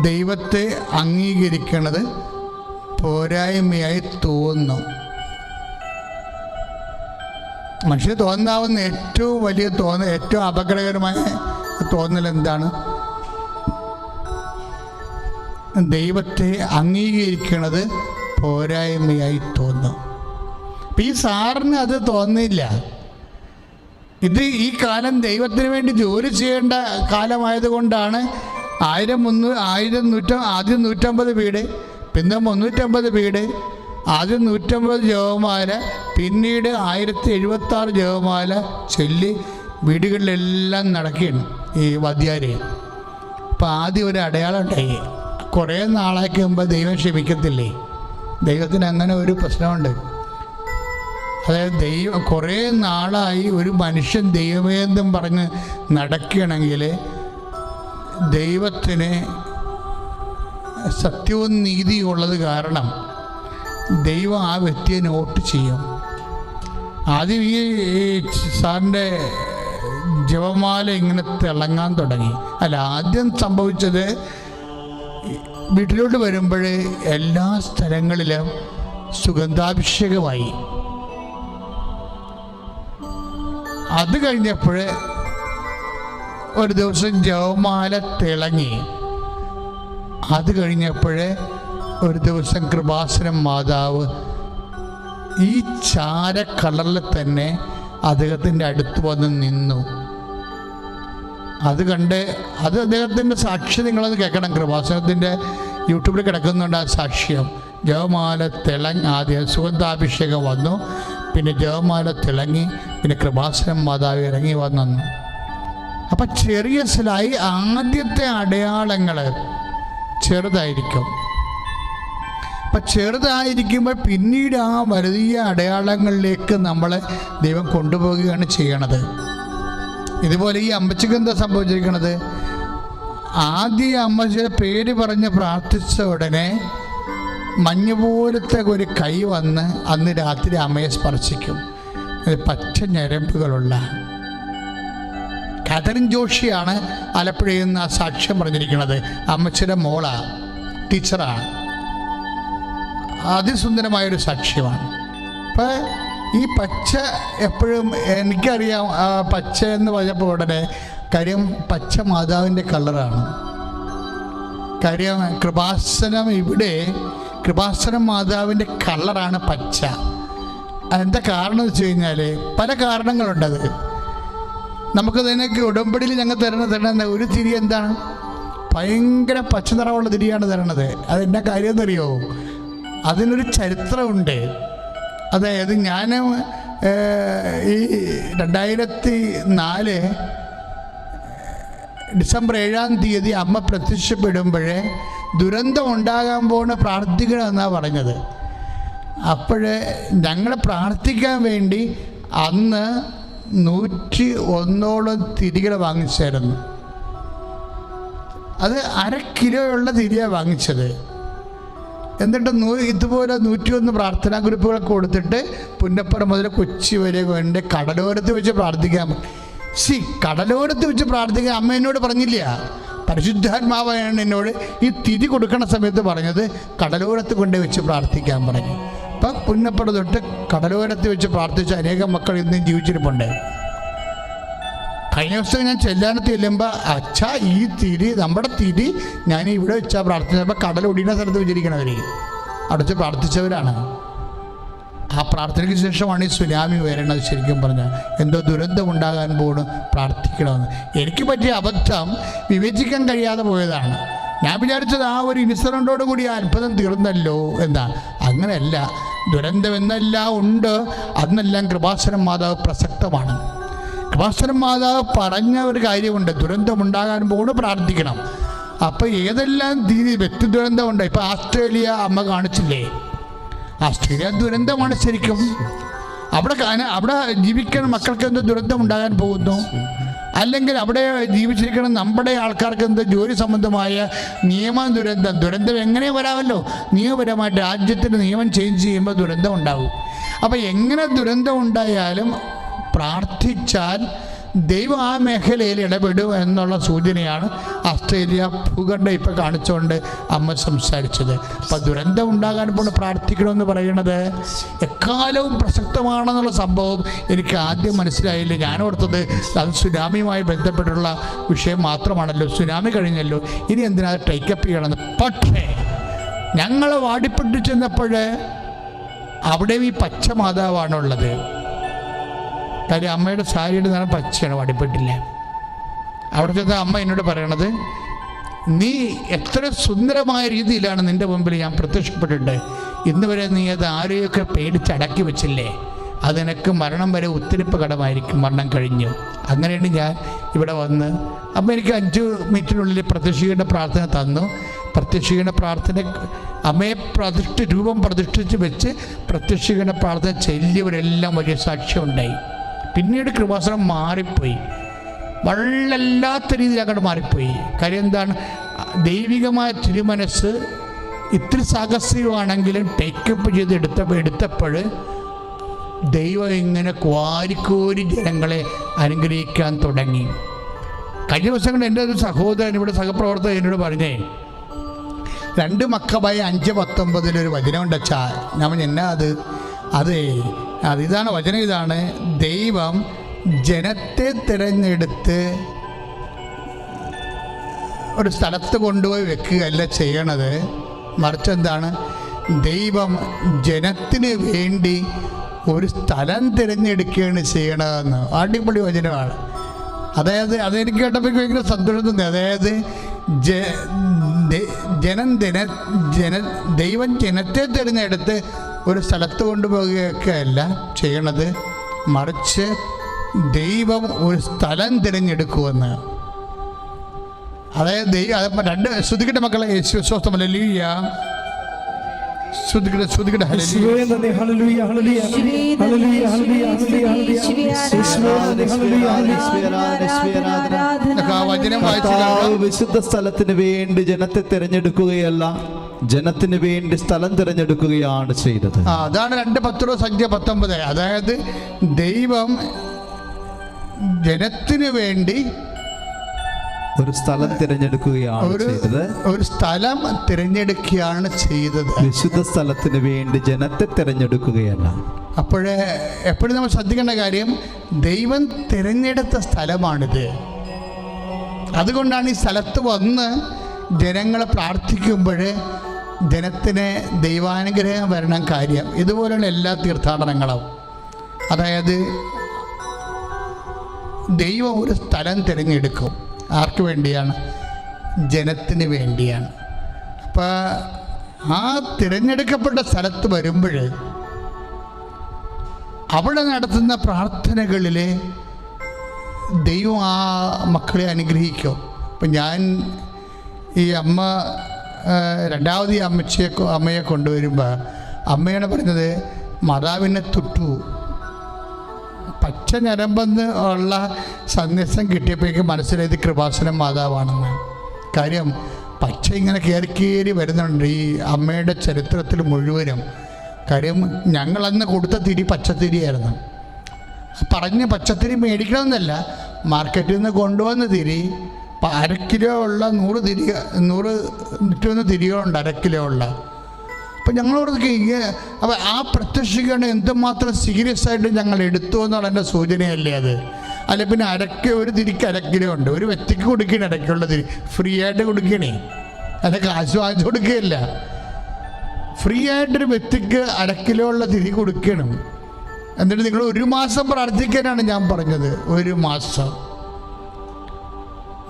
ദൈവത്തെ അംഗീകരിക്കുന്നത് പോരായ്മയായി തോന്നുന്നു. മനുഷ്യന് തോന്നാവുന്ന ഏറ്റവും വലിയ തോന്ന ഏറ്റവും അപകടകരമായ തോന്നൽ എന്താണ്? ദൈവത്തെ അംഗീകരിക്കുന്നത് പോരായ്മയായി തോന്നും. അപ്പം ഈ സാറിന് അത് തോന്നില്ല ഇത് ഈ കാലം ദൈവത്തിന് വേണ്ടി ജോലി ചെയ്യേണ്ട കാലമായതുകൊണ്ടാണ് ആയിരം മുന്നൂ ആയിരം നൂറ്റ ആദ്യം നൂറ്റമ്പത് വീട് പിന്നെ മുന്നൂറ്റമ്പത് വീട് ആദ്യം നൂറ്റമ്പത് ജവമാല പിന്നീട് ആയിരത്തി എഴുപത്തി ആറ് ജവമാല ചൊല്ലി വീടുകളിലെല്ലാം നടക്കുകയാണ് ഈ വദ്യാരെ അപ്പം ആദ്യം ഒരു അടയാളം ഉണ്ടായി. കുറേ നാളാക്കി മുമ്പ് ദൈവം ക്ഷമിക്കത്തില്ലേ? ദൈവത്തിന് അങ്ങനെ ഒരു പ്രശ്നമുണ്ട്. അതായത് ദൈവം കുറേ നാളായി ഒരു മനുഷ്യൻ ദൈവമേന്തും പറഞ്ഞ് നടക്കുകയാണെങ്കിൽ ദൈവത്തിന് സത്യവും നീതിയും ഉള്ളത് കാരണം ദൈവം ആ വ്യക്തിയെ നോട്ട് ചെയ്യും. ആദ്യം ഈ സാറിന്റെ ജപമാല ഇങ്ങനെ തിളങ്ങാൻ തുടങ്ങി. അല്ല ആദ്യം സംഭവിച്ചത് വീട്ടിലോട്ട് വരുമ്പോൾ എല്ലാ സ്ഥലങ്ങളിലും സുഗന്ധാഭിഷേകമായി. അത് കഴിഞ്ഞപ്പോൾ ഒരു ദിവസം ജവമാല തിളങ്ങി. അത് കഴിഞ്ഞപ്പോൾ ഒരു ദിവസം കൃപാസനം മാതാവ് ഈ ചാര കളറിൽ തന്നെ അദ്ദേഹത്തിന്റെ അടുത്ത് വന്ന് നിന്നു. അത് കണ്ട് അത് അദ്ദേഹത്തിന്റെ സാക്ഷ്യം നിങ്ങളത് കേൾക്കണം. കൃപാസനത്തിന്റെ യൂട്യൂബിൽ കിടക്കുന്നുണ്ട് ആ സാക്ഷ്യം. ജവമാല തിളങ്ങി ആദ്യം സുഗന്ധാഭിഷേകം വന്നു. പിന്നെ ജവമാല തിളങ്ങി പിന്നെ കൃപാസനം മാതാവ് ഇറങ്ങി വന്നു. അപ്പം ചെറിയ സ്ലായി ആദ്യത്തെ അടയാളങ്ങൾ ചെറുതായിരിക്കും. അപ്പം ചെറുതായിരിക്കുമ്പോൾ പിന്നീട് ആ വലിയ അടയാളങ്ങളിലേക്ക് നമ്മളെ ദൈവം കൊണ്ടുപോവുകയാണ് ചെയ്യണത്. ഇതുപോലെ ഈ അമ്മച്ചിക്ക് എന്താ സംഭവിച്ചിരിക്കണത്? ആദ്യ അമ്മച്ചിയുടെ പേര് പറഞ്ഞ് പ്രാർത്ഥിച്ച ഉടനെ മഞ്ഞ് പോലത്തെ ഒരു കൈ വന്ന് അന്ന് രാത്രി അമ്മയെ സ്പർശിക്കും. അത് പച്ച ഞരമ്പുകളുള്ള. കാതറിൻ ജോഷിയാണ് ആലപ്പുഴയിൽ നിന്ന് ആ സാക്ഷ്യം പറഞ്ഞിരിക്കുന്നത് അമ്മച്ചിയുടെ മോളാണ് ടീച്ചറാണ് അതിസുന്ദരമായൊരു സാക്ഷ്യമാണ്. അപ്പോൾ ഈ പച്ച എപ്പോഴും എനിക്കറിയാം പച്ച എന്ന് പറഞ്ഞപ്പോൾ ഉടനെ കാര്യം പച്ച മാതാവിന്റെ കളറാണ്. കാര്യം കൃപാസനം ഇവിടെ കൃപാസനം മാതാവിന്റെ കളറാണ് പച്ച. അതെന്താ കാരണം വെച്ച് കഴിഞ്ഞാൽ പല കാരണങ്ങളുണ്ടത് നമുക്ക് തന്നെ ഉടമ്പടിയിൽ ഞങ്ങൾ തരണ തരണ ഒരു തിരി എന്താണ്? ഭയങ്കര പച്ച നിറമുള്ള തിരിയാണ് തരണത്. അതെന്നാ കാര്യം എന്നറിയോ? അതിനൊരു ചരിത്രമുണ്ട്. അതായത് ഞാൻ ഈ രണ്ടായിരത്തി നാല് ഡിസംബർ ഏഴാം തീയതി അമ്മ പ്രത്യക്ഷപ്പെടുമ്പോഴേ ദുരന്തം ഉണ്ടാകാൻ പോണ പ്രാർത്ഥിക്കണമെന്നാണ് പറഞ്ഞത്. അപ്പോഴേ ഞങ്ങൾ പ്രാർത്ഥിക്കാൻ വേണ്ടി അന്ന് നൂറ്റി ഒന്നോളം തിരികൾ വാങ്ങിച്ചായിരുന്നു. അത് അര കിലോയുള്ള തിരിയാണ് വാങ്ങിച്ചത്. എന്നിട്ട് നൂ ഇതുപോലെ നൂറ്റിയൊന്ന് പ്രാർത്ഥനാ ഗ്രൂപ്പുകളൊക്കെ കൊടുത്തിട്ട് പുന്നപ്പുറം മുതൽ കൊച്ചി വരെ വേണ്ട കടലോരത്ത് വെച്ച് പ്രാർത്ഥിക്കാൻ സി കടലോരത്ത് വെച്ച് പ്രാർത്ഥിക്കാൻ അമ്മ എന്നോട് പറഞ്ഞില്ല. പരിശുദ്ധാത്മാവാണ് എന്നോട് ഈ തിരി കൊടുക്കണ സമയത്ത് പറഞ്ഞത് കടലോരത്ത് കൊണ്ടേ വെച്ച് പ്രാർത്ഥിക്കാൻ പറഞ്ഞു. അപ്പം പുന്നപ്പുറ തൊട്ട് കടലോരത്ത് വെച്ച് പ്രാർത്ഥിച്ച അനേകം മക്കൾ ഇന്നും ജീവിച്ചിരിപ്പുണ്ട്. കഴിഞ്ഞ ദിവസം ഞാൻ ചെല്ലാനത്ത് ചെല്ലുമ്പോൾ അച്ഛ ഈ തിരി നമ്മുടെ തിരി ഞാൻ ഇവിടെ വെച്ചാൽ പ്രാർത്ഥിച്ചപ്പോൾ കടൽ ഒടിയുന്ന സ്ഥലത്ത് വെച്ചിരിക്കണവർ അടച്ച് പ്രാർത്ഥിച്ചവരാണ്. ആ പ്രാർത്ഥനയ്ക്ക് ശേഷമാണ് ഈ സുനാമി വരണത് ശരിക്കും പറഞ്ഞാൽ എന്തോ ദുരന്തം ഉണ്ടാകാൻ പോകണം പ്രാർത്ഥിക്കണമെന്ന്. എനിക്ക് പറ്റിയ അബദ്ധം വിവേചിക്കാൻ കഴിയാതെ പോയതാണ്. ഞാൻ വിചാരിച്ചത് ആ ഒരു ഇൻസിഡന്റോട് കൂടി ആ അത്ഭുതം തീർന്നല്ലോ എന്താ? അങ്ങനെയല്ല. ദുരന്തം എന്നെല്ലാം ഉണ്ട്. അന്നെല്ലാം കൃപാസനം മാതാവ് പ്രസക്തമാണ്. കൃപാസനം മാതാവ് പറഞ്ഞ ഒരു കാര്യമുണ്ട്. ദുരന്തമുണ്ടാകാൻ പോകുന്നു പ്രാർത്ഥിക്കണം. അപ്പോൾ ഏതെല്ലാം രീതി വ്യക്തി ദുരന്തമുണ്ട്? ഇപ്പോൾ ആസ്ട്രേലിയ അമ്മ കാണിച്ചില്ലേ? ആസ്ട്രേലിയ ദുരന്തമാണ് ശരിക്കും. അവിടെ അവിടെ ജീവിക്കുന്ന മക്കൾക്ക് എന്ത് ദുരന്തം ഉണ്ടാകാൻ പോകുന്നു? അല്ലെങ്കിൽ അവിടെ ജീവിച്ചിരിക്കുന്ന നമ്മുടെ ആൾക്കാർക്ക് എന്ത് ജോലി സംബന്ധമായ നിയമ ദുരന്തം? ദുരന്തം എങ്ങനെ വരാമല്ലോ? നിയമപരമായിട്ട് രാജ്യത്തിന്റെ നിയമം ചേഞ്ച് ചെയ്യുമ്പോൾ ദുരന്തം ഉണ്ടാകും അപ്പോൾ എങ്ങനെ ദുരന്തം ഉണ്ടായാലും പ്രാർത്ഥിച്ചാൽ ദൈവം ആ മേഖലയിൽ ഇടപെടും എന്നുള്ള സൂചനയാണ് ഓസ്ട്രേലിയ ഭൂഖണ്ഡം ഇപ്പം കാണിച്ചുകൊണ്ട് അമ്മ സംസാരിച്ചത്. അപ്പം ദുരന്തം ഉണ്ടാകാൻ പോണ് പ്രാർത്ഥിക്കണമെന്ന് പറയണത് എക്കാലവും പ്രസക്തമാണെന്നുള്ള സംഭവം എനിക്ക് ആദ്യം മനസ്സിലായില്ല. ഞാൻ ഓർത്തത് അത് സുനാമിയുമായി ബന്ധപ്പെട്ടുള്ള വിഷയം മാത്രമാണല്ലോ. സുനാമി കഴിഞ്ഞല്ലോ. ഇനി എന്തിനാ ടേക്കപ്പ് ചെയ്യണമെന്ന് പക്ഷേ ഞങ്ങൾ വാടിപ്പെട്ട് ചെന്നപ്പോൾ അവിടെ ഈ പച്ച മാതാവാണുള്ളത് കാര്യം അമ്മയുടെ സാരിയുടെ നിറം പച്ചയാണ് വടിപ്പെട്ടില്ല? അവിടെ ചെന്ന അമ്മ എന്നോട് പറയണത് നീ എത്ര സുന്ദരമായ രീതിയിലാണ് നിന്റെ മുമ്പിൽ ഞാൻ പ്രത്യക്ഷപ്പെട്ടിട്ട് ഇന്ന് വരെ നീ അത് ആരെയൊക്കെ പേടിച്ചടക്കി വെച്ചില്ലേ? അത് നിനക്ക് മരണം വരെ ഒത്തിരിപ്പ് കടമായിരിക്കും മരണം കഴിഞ്ഞു. അങ്ങനെയാണ് ഞാൻ ഇവിടെ വന്ന് അമ്മ എനിക്ക് അഞ്ച് മിനിറ്റിനുള്ളിൽ പ്രത്യക്ഷീകരണ പ്രാർത്ഥന തന്നു. പ്രത്യക്ഷീകരണ പ്രാർത്ഥന അമ്മയെ പ്രതിഷ്ഠ രൂപം പ്രതിഷ്ഠിച്ച് വെച്ച് പ്രത്യക്ഷീകരണ പ്രാർത്ഥന ചെല്ലിയവരെല്ലാം വലിയ സാക്ഷ്യമുണ്ടായി. പിന്നീട് കൃപാസനം മാറിപ്പോയി. വള്ളല്ലാത്ത രീതിയിൽ അങ്ങോട്ട് മാറിപ്പോയി. കാര്യം എന്താണ്? ദൈവികമായ തിരുമനസ് ഇത്തിരി സാഹസികമാണെങ്കിലും ടേക്കപ്പ് ചെയ്ത് എടുത്ത എടുത്തപ്പോൾ ദൈവം ഇങ്ങനെ ക്വാരിക്കോരി ജനങ്ങളെ അനുഗ്രഹിക്കാൻ തുടങ്ങി. കഴിഞ്ഞ ദിവസങ്ങളിൽ എന്റെ ഒരു സഹോദരൻ ഇവിടെ സഹപ്രവർത്തകൻ എന്നോട് പറഞ്ഞേ രണ്ട് മക്കബായി അഞ്ച് പത്തൊമ്പതിലൊരു വചനമുണ്ട് അച്ഛാ ഞാൻ എന്നാ അത്? അതെ അത് ഇതാണ് വചനം ഇതാണ് ദൈവം ജനത്തെ തിരഞ്ഞെടുത്ത് ഒരു സ്ഥലത്ത് കൊണ്ടുപോയി വെക്കുകയല്ല ചെയ്യണത്. മറിച്ച് എന്താണ്? ദൈവം ജനത്തിന് വേണ്ടി ഒരു സ്ഥലം തിരഞ്ഞെടുക്കുകയാണ് ചെയ്യണതെന്ന്. അടിപൊളി വചനമാണ്. അതായത് അതെനിക്ക് കേട്ടപ്പോൾ ഭയങ്കര സന്തോഷം തോന്നി. അതായത് ജ- ജനം ജന ജന ദൈവം ജനത്തെ തിരഞ്ഞെടുത്ത് ഒരു സ്ഥലത്ത് കൊണ്ടുപോവുകയൊക്കെ അല്ല ചെയ്യണത്. മറിച്ച് ദൈവം ഒരു സ്ഥലം തിരഞ്ഞെടുക്കുമെന്ന്. അതായത് ദൈവം രണ്ട് ശ്രുതിക്കട്ടെ മക്കളെ യേശു സ്വസ്ഥമല്ല ലീയ വചനം വായിച്ചു വിശുദ്ധ സ്ഥലത്തിന് വേണ്ടി ജനത്തെ തിരഞ്ഞെടുക്കുകയല്ല. ജനത്തിന് വേണ്ടി സ്ഥലം തിരഞ്ഞെടുക്കുകയാണ് ചെയ്തത്. ആ അതാണ് രണ്ട് പത്തോ സംഖ്യ പത്തൊമ്പത്. അതായത് ദൈവം ജനത്തിന് വേണ്ടി ഒരു സ്ഥലം തിരഞ്ഞെടുക്കുകയാണ് ചെയ്തത്. ഒരു സ്ഥലം തിരഞ്ഞെടുക്കുകയാണ് ചെയ്തത്. വിശുദ്ധ സ്ഥലത്തിന് വേണ്ടി ജനത്തെ തിരഞ്ഞെടുക്കുകയല്ല. അപ്പോഴേ എപ്പോഴും നമ്മൾ ശ്രദ്ധിക്കേണ്ട കാര്യം ദൈവം തിരഞ്ഞെടുത്ത സ്ഥലമാണിത്. അതുകൊണ്ടാണ് ഈ സ്ഥലത്ത് വന്ന് ജനങ്ങളെ പ്രാർത്ഥിക്കുമ്പോൾ ജനത്തിന് ദൈവാനുഗ്രഹം വരണം കാര്യം. ഇതുപോലെയുള്ള എല്ലാ തീർത്ഥാടനങ്ങളും അതായത് ദൈവം ഒരു സ്ഥലം തിരഞ്ഞെടുക്കും. ആർക്ക് വേണ്ടിയാണ്? ജനത്തിന് വേണ്ടിയാണ്. അപ്പോൾ ആ തിരഞ്ഞെടുക്കപ്പെട്ട സ്ഥലത്ത് വരുമ്പോൾ അവിടെ നടത്തുന്ന പ്രാർത്ഥനകളിൽ ദൈവം ആ മക്കളെ അനുഗ്രഹിക്കും. അപ്പം ഞാൻ ഈ അമ്മ രണ്ടാമത് ഈ അമ്മച്ചിയെ അമ്മയെ കൊണ്ടുവരുമ്പോൾ അമ്മയാണ് പറഞ്ഞത് മാതാവിനെ തുട്ടു. പച്ച ഞരമ്പെന്ന് ഉള്ള സന്ദേശം കിട്ടിയപ്പോഴേക്കും മനസ്സിലായത് കൃപാസനം മാതാവാണെന്ന്. കാര്യം പച്ച ഇങ്ങനെ കയറി കയറി വരുന്നുണ്ട് ഈ അമ്മയുടെ ചരിത്രത്തിൽ മുഴുവനും. കാര്യം ഞങ്ങളന്ന് കൊടുത്ത തിരി പച്ചത്തിരിയായിരുന്നു. പറഞ്ഞ് പച്ചത്തിരി മേടിക്കണമെന്നല്ല മാർക്കറ്റിൽ നിന്ന് കൊണ്ടുവന്ന തിരി പ- അര കിലോ ഉള്ള നൂറ് തിരി നൂറ് നൂറ്റൊന്ന് തിരികളുണ്ട് അര കിലോ ഉള്ള. അപ്പം ഞങ്ങളോട് അപ്പം ആ പ്രത്യക്ഷീകരണം എന്തുമാത്രം സീരിയസ് ആയിട്ട് ഞങ്ങൾ എടുത്തു എന്നുള്ള എന്റെ സൂചനയല്ലേ അത്? അല്ല പിന്നെ അരക്ക് ഒരു തിരിക്ക് അരക്കിലോ ഉണ്ട്. ഒരു വ്യക്തിക്ക് കൊടുക്കണേ അരക്കുള്ള തിരി. ഫ്രീ ആയിട്ട് കൊടുക്കണേ. അല്ല കാശ് വാങ്ങിച്ചു കൊടുക്കുകയല്ല. ഫ്രീ ആയിട്ടൊരു വ്യക്തിക്ക് അരക്കിലോ കിലോ ഉള്ള തിരി കൊടുക്കണം. എന്നിട്ട് നിങ്ങൾ ഒരു മാസം പ്രാർത്ഥിക്കാനാണ് ഞാൻ പറഞ്ഞത്. ഒരു മാസം.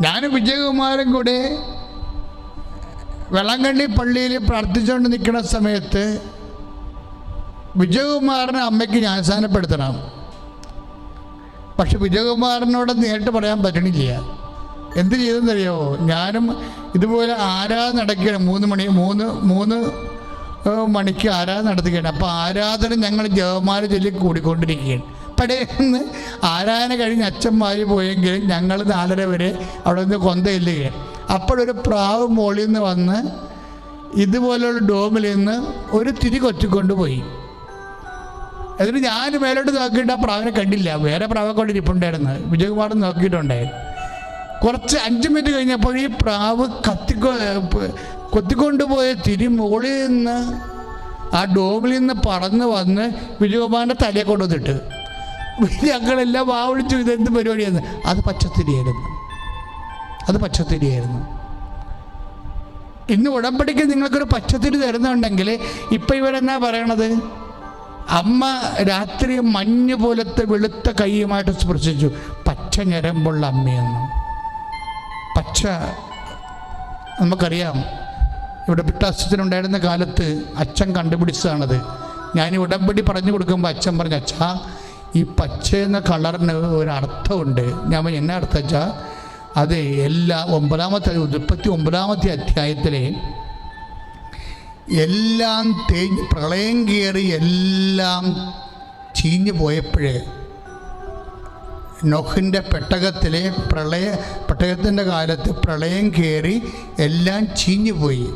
ഞാനും വിജയകുമാരൻ കൂടെ വെള്ളങ്കണ്ണി പള്ളിയിൽ പ്രാർത്ഥിച്ചുകൊണ്ട് നിൽക്കുന്ന സമയത്ത് വിജയകുമാറിനെ അമ്മയ്ക്ക് ജ്ഞാനസ്ഥാനപ്പെടുത്തണം പക്ഷെ വിജയകുമാറിനോട് നേരിട്ട് പറയാൻ പറ്റണില്ല. എന്ത് ചെയ്തെന്നറിയോ? ഞാനും ഇതുപോലെ ആരാധന നടക്കുകയാണ്. മൂന്ന് മണി മൂന്ന് മൂന്ന് മണിക്ക് ആരാധന നടത്തുകയാണ്. അപ്പോൾ ആരാധന ഞങ്ങൾ ജവമാല ചൊല്ലി കൂടിക്കൊണ്ടിരിക്കുകയാണ്. പടയെന്ന് ആരാധന കഴിഞ്ഞ് അച്ഛന്മാർ പോയെങ്കിലും ഞങ്ങൾ നാലര വരെ അവിടെ നിന്ന് കൊന്തയില്ലുകയാണ് അപ്പോഴൊരു പ്രാവ് മോളിൽ നിന്ന് വന്ന് ഇതുപോലുള്ള ഡോമിൽ നിന്ന് ഒരു തിരി കൊത്തിക്കൊണ്ട് പോയി. എന്നിട്ട് ഞാൻ മേലോട്ട് നോക്കിയിട്ട് ആ പ്രാവിനെ കണ്ടില്ല. വേറെ പ്രാവെ കൊണ്ട് ഇരിപ്പുണ്ടായിരുന്നു. വിജയകുമാർ നോക്കിയിട്ടുണ്ടായിരുന്നു കുറച്ച് അഞ്ച് മിനിറ്റ് കഴിഞ്ഞപ്പോൾ ഈ പ്രാവ് കത്തിക്കൊ കൊത്തിക്കൊണ്ടുപോയ തിരി മുകളിൽ നിന്ന് ആ ഡോമിൽ നിന്ന് പറന്ന് വന്ന് വിജയകുമാറിന്റെ തലയെ കൊണ്ടുവന്നിട്ട് ഞങ്ങളെല്ലാം വാവിളിച്ചു ഇതെന്ത് പരിപാടിയായിരുന്നു അത് പച്ചത്തിരിയായിരുന്നു. അത് പച്ചത്തിരിയായിരുന്നു. ഇന്ന് ഉടമ്പടിക്ക് നിങ്ങൾക്കൊരു പച്ചത്തിരി തരുന്നുണ്ടെങ്കിൽ ഇപ്പം ഇവരെന്നാ പറയണത്? അമ്മ രാത്രി മഞ്ഞ് പോലത്തെ വെളുത്ത കൈയുമായിട്ട് സ്പർശിച്ചു. പച്ച ഞരമ്പുള്ള അമ്മയെന്നും. പച്ച നമുക്കറിയാം. ഇവിടെ പിട്ടാസ്യത്തിനുണ്ടായിരുന്ന കാലത്ത് അച്ഛൻ കണ്ടുപിടിച്ചതാണത്. ഞാൻ ഉടമ്പടി പറഞ്ഞു കൊടുക്കുമ്പോൾ അച്ഛൻ പറഞ്ഞു അച്ഛാ ഈ പച്ച എന്ന കളറിന് ഒരു അർത്ഥമുണ്ട്. ഞാൻ എന്നാ അർത്ഥം വെച്ചാൽ അത് എല്ലാ ഒമ്പതാമത്തെ മുപ്പത്തി ഒമ്പതാമത്തെ അധ്യായത്തിലെ എല്ലാം തേഞ്ഞ് പ്രളയം കയറി എല്ലാം ചീഞ്ഞു പോയപ്പോഴേ നൊഹിന്റെ പെട്ടകത്തിലെ പ്രളയ പെട്ടകത്തിന്റെ കാലത്ത് പ്രളയം കയറി എല്ലാം ചീഞ്ഞു പോയി.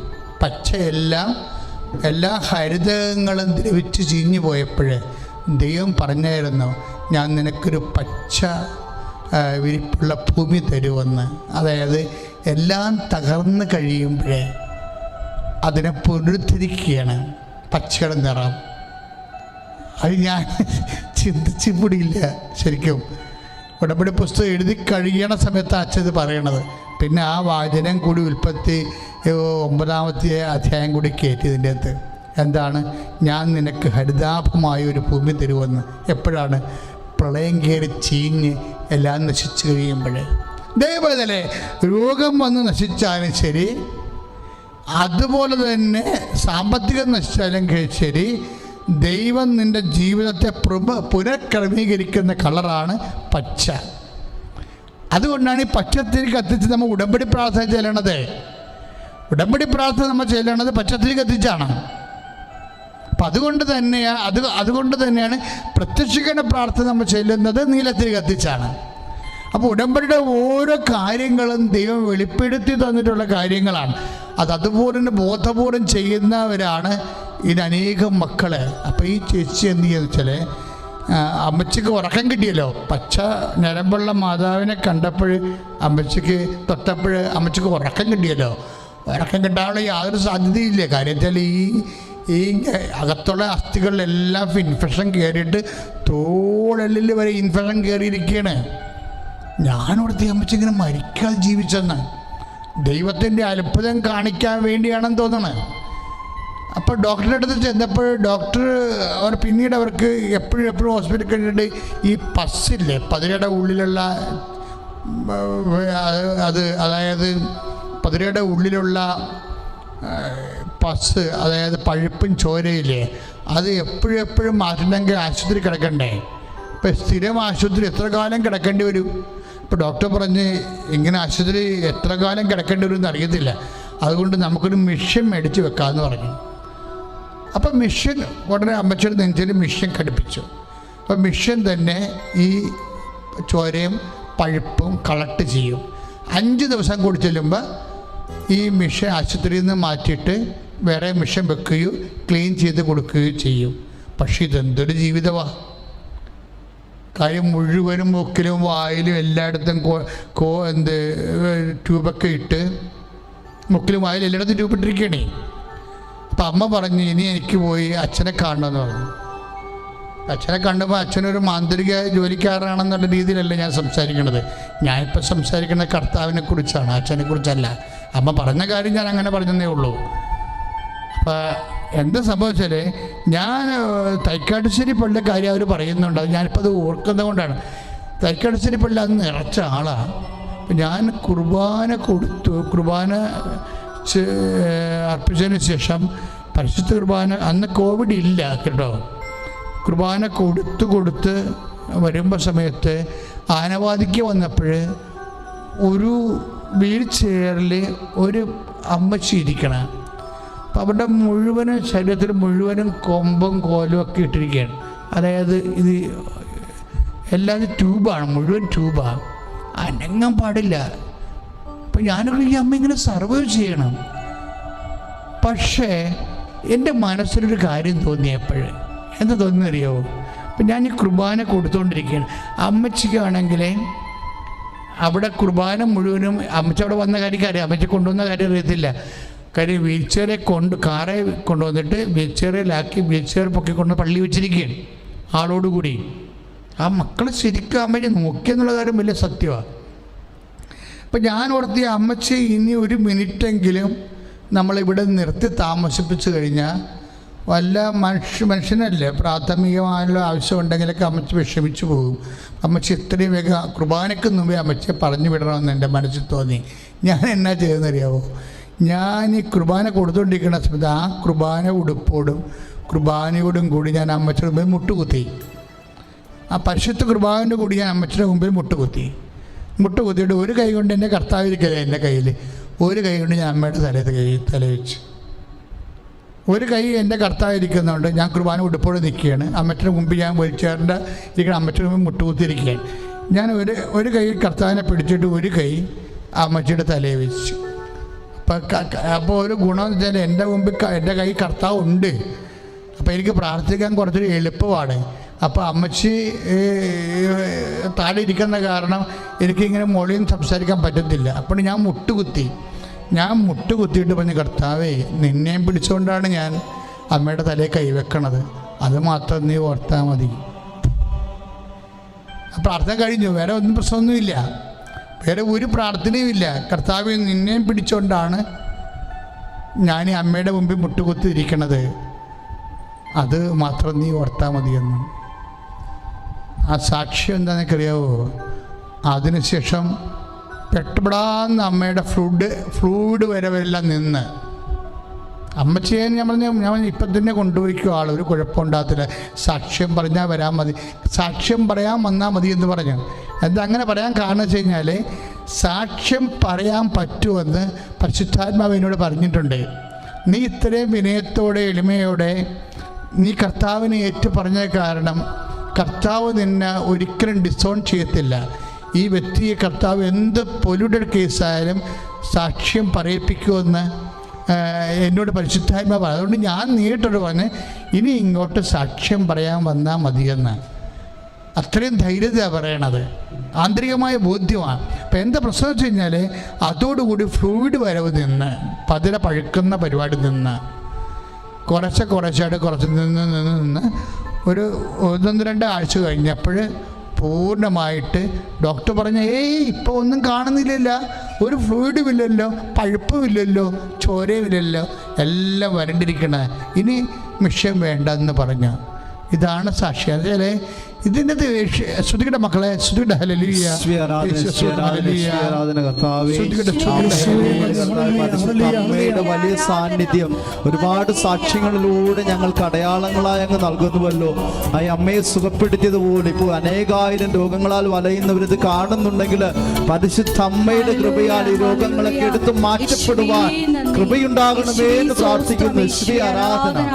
പച്ചയെല്ലാം എല്ലാ ഹരിതകങ്ങളും ദ്രവിച്ച് ചീഞ്ഞു പോയപ്പോഴേ ദൈവം പറഞ്ഞായിരുന്നു ഞാൻ നിനക്കൊരു പച്ച വിരിപ്പുള്ള ഭൂമി തരുമെന്ന്. അതായത് എല്ലാം തകർന്ന് കഴിയുമ്പോഴേ അതിനെ പുനരുദ്ധരിക്കുകയാണ് പച്ചയുടെ നിറം. അത് ഞാൻ (laughs) ചിന്തിച്ചു കൂടിയില്ല ശരിക്കും. ഉടമ്പടി പുസ്തകം എഴുതി കഴിയണ സമയത്ത് അച്ഛത് പറയണത്. പിന്നെ ആ വാചനം കൂടി ഉൽപ്പത്തി ഒമ്പതാമത്തെ അധ്യായം കൂടി കയറ്റി ഇതിന്റെ അകത്ത്. എന്താണ്? ഞാൻ നിനക്ക് ഹരിതാഭമായ ഒരു ഭൂമി തരുമെന്ന് എപ്പോഴാണ്? പ്രളയം കയറി ചീഞ്ഞ് എല്ലാം നശിച്ചു കഴിയുമ്പോഴേ. ദയവേദലെ രോഗം വന്ന് നശിച്ചാലും ശരി അതുപോലെ തന്നെ സാമ്പത്തികം നശിച്ചാലും ശരി ദൈവം നിന്റെ ജീവിതത്തെ പ്രഭ പുനഃക്രമീകരിക്കുന്ന കളറാണ് പച്ച. അതുകൊണ്ടാണ് ഈ പച്ചത്തിരി കത്തിച്ച് നമ്മൾ ഉടമ്പടി പ്രാർത്ഥന ചെല്ലണത്. ഉടമ്പടി പ്രാർത്ഥന നമ്മൾ ചെല്ലണത് പച്ചത്തിരി കത്തിച്ചാണ് അപ്പം അതുകൊണ്ട് തന്നെയാണ് അത് അതുകൊണ്ട് തന്നെയാണ് പ്രത്യക്ഷീകരണ പ്രാർത്ഥന നമ്മൾ ചെല്ലുന്നത് നീലത്തിരി കത്തിച്ചാണ്. അപ്പോൾ ഉടമ്പടിയുടെ ഓരോ കാര്യങ്ങളും ദൈവം വെളിപ്പെടുത്തി തന്നിട്ടുള്ള കാര്യങ്ങളാണ്. അത് അതുപോലെ തന്നെ ബോധപൂർവം ചെയ്യുന്നവരാണ് ഇത് അനേകം മക്കൾ അപ്പോൾ ഈ ചേച്ചി എന്ത് ചെയ്യുന്ന വെച്ചാൽ അമ്മച്ചിക്ക് ഉറക്കം കിട്ടിയല്ലോ. പച്ച നിലമ്പുള്ള മാതാവിനെ കണ്ടപ്പോൾ അമ്മച്ചിക്ക് തൊട്ടപ്പോൾ അമ്മച്ചിക്ക് ഉറക്കം കിട്ടിയല്ലോ. ഉറക്കം കിട്ടാനുള്ള യാതൊരു സാധ്യതയില്ല കാര്യം വെച്ചാൽ ഈ ഈ അകത്തുള്ള അസ്ഥികളിലെല്ലാം ഇൻഫെക്ഷൻ കയറിയിട്ട് തോളെല്ലിൽ വരെ ഇൻഫെക്ഷൻ കയറിയിരിക്കുകയാണ് ഞാനോടത്തെ അമ്മച്ചിങ്ങനെ മരിക്കാതെ ജീവിച്ചെന്ന്. ദൈവത്തിന്റെ അത്ഭുതം കാണിക്കാൻ വേണ്ടിയാണെന്ന് തോന്നണത് അപ്പോൾ ഡോക്ടറുടെ അടുത്ത് ചെന്നപ്പോൾ ഡോക്ടർ അവർ പിന്നീട് അവർക്ക് എപ്പോഴും എപ്പോഴും ഹോസ്പിറ്റലിൽ കഴിഞ്ഞിട്ട് ഈ പസ്സില്ലേ പതിരയുടെ ഉള്ളിലുള്ള അത് അത് അതായത് പതിരയുടെ ഉള്ളിലുള്ള പസ് അതായത് പഴുപ്പും ചോരയില്ലേ അത് എപ്പോഴും എപ്പോഴും മാറ്റണമെങ്കിൽ ആശുപത്രി കിടക്കണ്ടേ? ഇപ്പം സ്ഥിരം ആശുപത്രി എത്ര കാലം കിടക്കേണ്ടി വരും? ഇപ്പോൾ ഡോക്ടർ പറഞ്ഞ് ഇങ്ങനെ ആശുപത്രി എത്ര കാലം കിടക്കേണ്ടി വരും എന്നറിയത്തില്ല. അതുകൊണ്ട് നമുക്കൊരു മിഷൻ മേടിച്ച് വെക്കാമെന്ന് പറഞ്ഞു. അപ്പം മിഷൻ ഉടനെ അമ്മച്ചിയുടെ നെഞ്ചിൽ മിഷൻ ഘടിപ്പിച്ചു. അപ്പം മിഷൻ തന്നെ ഈ ചോരയും പഴുപ്പും കളക്ട് ചെയ്യും. അഞ്ച് ദിവസം കൂടി ചെല്ലുമ്പോൾ ഈ മിഷൻ ആശുപത്രിയിൽ നിന്ന് മാറ്റിയിട്ട് വേറെ മിഷൻ വെക്കുകയോ ക്ലീൻ ചെയ്ത് കൊടുക്കുകയോ ചെയ്യും. പക്ഷേ ഇതെന്തൊരു ജീവിതമാണ് കാര്യം മുഴുവനും മൂക്കിലും വായിലും എല്ലായിടത്തും കോ കോ എന്ത് ട്യൂബൊക്കെ ഇട്ട് മുക്കിലും വായിലും എല്ലായിടത്തും ട്യൂബ് ഇട്ടിരിക്കണേ അപ്പം അമ്മ പറഞ്ഞു ഇനി എനിക്ക് പോയി അച്ഛനെ കാണണമെന്ന് പറഞ്ഞു. അച്ഛനെ കണ്ടപ്പോൾ അച്ഛനൊരു മാന്ത്രിക ജോലിക്കാരനാണെന്നുള്ള രീതിയിലല്ല ഞാൻ സംസാരിക്കുന്നത് ഞാനിപ്പോൾ സംസാരിക്കുന്നത് കർത്താവിനെ കുറിച്ചാണ് അച്ഛനെ കുറിച്ചല്ല അമ്മ പറഞ്ഞ കാര്യം ഞാൻ അങ്ങനെ പറഞ്ഞതേ ഉള്ളൂ. അപ്പം എന്ത് സംഭവിച്ചാൽ ഞാൻ തൈക്കാട്ടുശ്ശേരി പള്ളിയുടെ കാര്യം അവർ പറയുന്നുണ്ട്. അത് ഞാനിപ്പോൾ അത് ഓർക്കുന്നത് കൊണ്ടാണ് തൈക്കാട്ടുശ്ശേരി പള്ളി അന്ന് നിറച്ച ആളാണ് ഞാൻ കുർബാന കൊടുത്തു. കുർബാന അർപ്പിച്ചതിന് ശേഷം പരിശുദ്ധ കുർബാന അന്ന് കോവിഡ് ഇല്ല കേട്ടോ. കുർബാന കൊടുത്ത് കൊടുത്ത് വരുമ്പോൾ സമയത്ത് ആനവാദിക്ക് വന്നപ്പോൾ ഒരു വീൽ ചെയറിൽ ഒരു അമ്മച്ചി ഇരിക്കണം. അപ്പം അവരുടെ മുഴുവനും ശരീരത്തിൽ മുഴുവനും കൊമ്പും കോലും ഒക്കെ ഇട്ടിരിക്കുകയാണ്. അതായത് ഇത് എല്ലാം ട്യൂബാണ് മുഴുവൻ ട്യൂബാണ് അനങ്ങാൻ പാടില്ല. അപ്പം ഞാനൊക്കെ ഈ അമ്മ ഇങ്ങനെ സർവൈവ് ചെയ്യണം. പക്ഷേ എന്റെ മനസ്സിലൊരു കാര്യം തോന്നിയപ്പോഴേ എന്ത് തോന്നിയറിയോ അപ്പം ഞാൻ ഈ കുർബാന കൊടുത്തുകൊണ്ടിരിക്കുകയാണ് അമ്മച്ചിക്കാണെങ്കിൽ അവിടെ കുർബാന മുഴുവനും അമ്മച്ച അവിടെ വന്ന കാര്യം അറിയാം. അമ്മച്ച കൊണ്ടുവന്ന കാര്യം അറിയത്തില്ല. കാര്യം വീൽ ചെയറെ കൊണ്ട് കാറെ കൊണ്ടുവന്നിട്ട് വീൽ ചെയറിലാക്കി വീൽ ചെയർ പൊക്കിക്കൊണ്ട് പള്ളി വെച്ചിരിക്കുകയാണ് ആളോടുകൂടി. ആ മക്കൾ ശരിക്കും അമ്മയെ നോക്കിയെന്നുള്ള കാര്യം വലിയ സത്യമാണ് അപ്പം ഞാൻ ഓർത്തി അമ്മച്ചി ഇനി ഒരു മിനിറ്റെങ്കിലും നമ്മളിവിടെ നിർത്തി താമസിപ്പിച്ചു കഴിഞ്ഞാൽ വല്ല മനുഷ്യ മനുഷ്യനല്ലേ? പ്രാഥമികമായുള്ള ആവശ്യം ഉണ്ടെങ്കിലൊക്കെ അമ്മച്ചി വിഷമിച്ചു പോകും. അമ്മച്ചി ഇത്രയും വേഗം കുർബാനയ്ക്ക് മുമ്പേ അമ്മച്ചിയെ പറഞ്ഞു വിടണമെന്ന് എന്റെ മനസ്സിൽ തോന്നി. ഞാൻ എന്നാ ചെയ്തെന്നറിയാവോ ഞാൻ ഈ കുർബാന കൊടുത്തുകൊണ്ടിരിക്കുന്ന സമയത്ത് ആ കുർബാന ഉടുപ്പോടും കുർബാനയോടും കൂടി ഞാൻ അമ്മച്ചിയുടെ മുമ്പിൽ മുട്ടുകുത്തി. ആ പരിശുദ്ധ കുർബാനയുടെ കൂടി ഞാൻ അമ്മച്ചിയുടെ മുമ്പിൽ മുട്ടുകുത്തി. മുട്ടുകുത്തിയിട്ട് ഒരു കൈ കൊണ്ട് എന്റെ കർത്താവിരിക്കല എന്റെ കയ്യിൽ ഒരു കൈ കൊണ്ട് ഞാൻ അമ്മയുടെ തലയിൽ കൈ തലവെച്ച് ഒരു കൈ എന്റെ കർത്താവിരിക്കുന്നുണ്ട് ഞാൻ കുർബാന ഉടുപ്പോടെ നിൽക്കുകയാണ്. അമ്മച്ചിന് മുമ്പ് ഞാൻ വലിച്ചേറിന്റെ ഇരിക്കുന്ന അമ്മച്ചിന് മുമ്പ് മുട്ടുകുത്തിരിക്കുകയാണ് ഞാൻ ഒരു ഒരു കൈ കർത്താവിനെ പിടിച്ചിട്ട് ഒരു കൈ അമ്മച്ചിയുടെ തലയെ വെച്ചു. അപ്പം അപ്പോൾ ഒരു ഗുണമെന്ന് വെച്ചാൽ എന്റെ മുമ്പിൽ എന്റെ കൈ കർത്താവ് ഉണ്ട്. അപ്പോൾ എനിക്ക് പ്രാർത്ഥിക്കാൻ കുറച്ചൊരു എളുപ്പമാണ്. അപ്പോൾ അമ്മച്ചി താഴെ ഇരിക്കുന്ന കാരണം എനിക്കിങ്ങനെ മൊഴിയും സംസാരിക്കാൻ പറ്റത്തില്ല. അപ്പോൾ ഞാൻ മുട്ടുകുത്തി. ഞാൻ മുട്ടുകുത്തിയിട്ട് പറഞ്ഞ് കർത്താവേ നിന്നെയും പിടിച്ചുകൊണ്ടാണ് ഞാൻ അമ്മയുടെ തലയിൽ കൈവെക്കണത്. അത് മാത്രം നീ ഓർത്താൽ മതി. പ്രാർത്ഥന കഴിഞ്ഞു. വേറെ ഒന്നും പ്രശ്നമൊന്നുമില്ല. വേറെ ഒരു പ്രാർത്ഥനയും ഇല്ല. കർത്താവ് നിന്നെയും പിടിച്ചുകൊണ്ടാണ് ഞാൻ അമ്മയുടെ മുമ്പിൽ മുട്ടുകുത്തിയിരിക്കണത്. അത് മാത്രം നീ ഓർത്താൽ മതിയെന്ന് ആ സാക്ഷ്യം എന്താണെന്നറിയാവോ അതിനുശേഷം പെട്ടപ്പെടാന്ന് അമ്മയുടെ ഫ്ലൂഡ് ഫ്ലൂയിഡ് വരവെല്ലാം നിന്ന്. അമ്മച്ചിയെ ഞാൻ പറഞ്ഞു ഞാൻ ഇപ്പം തന്നെ കൊണ്ടുപോയിക്കും ആൾ ഒരു കുഴപ്പമുണ്ടാകത്തില്ല. സാക്ഷ്യം പറഞ്ഞാൽ വരാൻ മതി. സാക്ഷ്യം പറയാൻ വന്നാൽ മതി എന്ന് പറഞ്ഞു. എന്താ അങ്ങനെ പറയാൻ കാരണം വെച്ച് കഴിഞ്ഞാൽ സാക്ഷ്യം പറയാൻ പറ്റുമെന്ന് പരിശുദ്ധാത്മാവ് എന്നോട് പറഞ്ഞിട്ടുണ്ട്. നീ ഇത്രയും വിനയത്തോടെ എളിമയോടെ നീ കർത്താവിനെ ഏറ്റു പറഞ്ഞ കാരണം കർത്താവ് നിന്നെ ഒരിക്കലും ഡിസോൺ ചെയ്യത്തില്ല. ഈ വ്യക്തിയെ കർത്താവ് എന്ത് പൊല്യൂട്ടഡ് കേസായാലും സാക്ഷ്യം പറയിപ്പിക്കുമെന്ന് എന്നോട് പരിശുദ്ധായ്മ പറഞ്ഞു അതുകൊണ്ട് ഞാൻ നേരിട്ടോട് പറഞ്ഞ് ഇനി ഇങ്ങോട്ട് സാക്ഷ്യം പറയാൻ വന്നാൽ മതിയെന്ന്. അത്രയും ധൈര്യതയാണ് പറയണത്. ആന്തരികമായ ബോധ്യമാണ്. അപ്പം എന്താ പ്രശ്നം വെച്ച് കഴിഞ്ഞാൽ അതോടുകൂടി ഫ്ലൂയിഡ് വരവ് നിന്ന് പതിര പഴുക്കുന്ന പരിപാടി നിന്ന് കുറച്ച് കുറച്ചായിട്ട് കുറച്ച് നിന്ന് നിന്ന് നിന്ന് ഒരു ഒന്നൊന്ന് രണ്ട് ആഴ്ച കഴിഞ്ഞപ്പോൾ പൂർണമായിട്ട് ഡോക്ടർ പറഞ്ഞ ഏയ് ഇപ്പോൾ ഒന്നും കാണുന്നില്ലല്ല. ഒരു ഫ്ലൂയിഡും ഇല്ലല്ലോ പഴുപ്പുമില്ലല്ലോ ചോരയുമില്ലല്ലോ എല്ലാം വരണ്ടിരിക്കണേ. ഇനി മിഷൻ വേണ്ടെന്ന് പറഞ്ഞു. ഇതാണ് സാക്ഷി. അതേ ഇതിന്റെ മക്കളെ ഹലലിയ അമ്മയുടെ വലിയ സാന്നിധ്യം. ഒരുപാട് സാക്ഷ്യങ്ങളിലൂടെ ഞങ്ങൾക്ക് അടയാളങ്ങളായി അങ്ങ് നൽകുന്നുവല്ലോ. ആ അമ്മയെ സുഖപ്പെടുത്തിയതുപോലെ ഇപ്പോൾ അനേകായിരം രോഗങ്ങളാൽ വലയുന്നവരിത് കാണുന്നുണ്ടെങ്കിൽ പരിശുദ്ധ അമ്മയുടെ കൃപയാൽ ഈ രോഗങ്ങളൊക്കെ എടുത്ത് മാറ്റപ്പെടുവാൻ കൃപയുണ്ടാകണമേ എന്ന് പ്രാർത്ഥിക്കുന്നു. ശ്രീ ആരാധന.